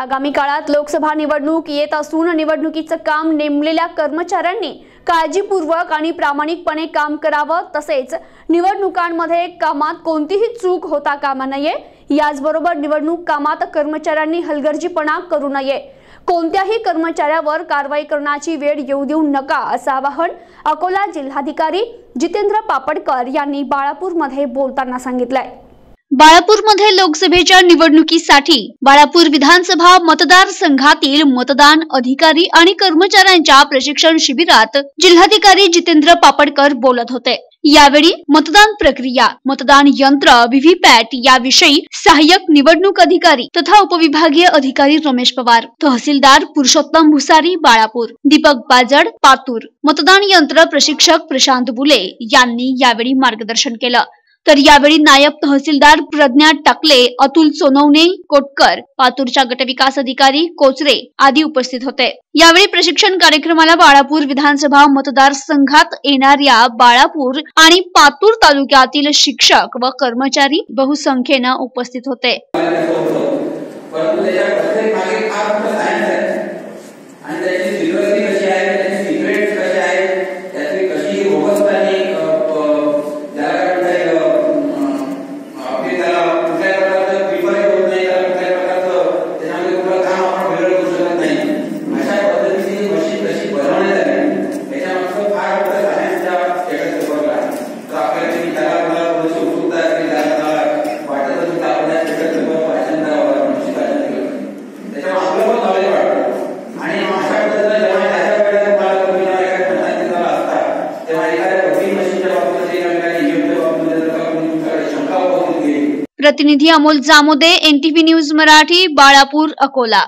आगामी काळात लोकसभा निवडणूक येत असून निवडणुकीचं काम नेमलेल्या कर्मचाऱ्यांनी काळजीपूर्वक आणि प्रामाणिकपणे काम करावं. तसेच निवडणुकांमध्ये कामात कोणतीही चूक होता कामा नये. याचबरोबर निवडणूक कामात कर्मचाऱ्यांनी हलगर्जीपणा करू नये. कोणत्याही कर्मचाऱ्यावर कारवाई करण्याची वेळ येऊ देऊ नका असं आवाहन अकोला जिल्हाधिकारी जितेंद्र पापडकर यांनी बाळापूरमध्ये बोलताना सांगितलंय. बाळापूरमध्ये लोकसभेच्या निवडणुकीसाठी बाळापूर विधानसभा मतदारसंघातील मतदान अधिकारी आणि कर्मचाऱ्यांच्या प्रशिक्षण शिबिरात जिल्हाधिकारी जितेंद्र पापडकर बोलत होते. यावेळी मतदान प्रक्रिया मतदान यंत्र व्हीव्हीपॅट याविषयी सहाय्यक निवडणूक अधिकारी तथा उपविभागीय अधिकारी रमेश पवार तहसीलदार पुरुषोत्तम भुसारी बाळापूर दीपक बाजड पातूर मतदान यंत्र प्रशिक्षक प्रशांत बुले यांनी यावेळी मार्गदर्शन केलं. तर यावेळी नायब तहसीलदार प्रज्ञा टाकले अतुल सोनवणे कोटकर पातूरच्या गटविकास अधिकारी कोचरे आदी उपस्थित होते. यावेळी प्रशिक्षण कार्यक्रमाला बाळापूर विधानसभा मतदारसंघात येणाऱ्या बाळापूर आणि पातूर तालुक्यातील शिक्षक व कर्मचारी बहुसंख्येनं उपस्थित होते. प्रतिनिधी अमोल जामोदे एनटीव्ही न्यूज मराठी बाळापूर अकोला.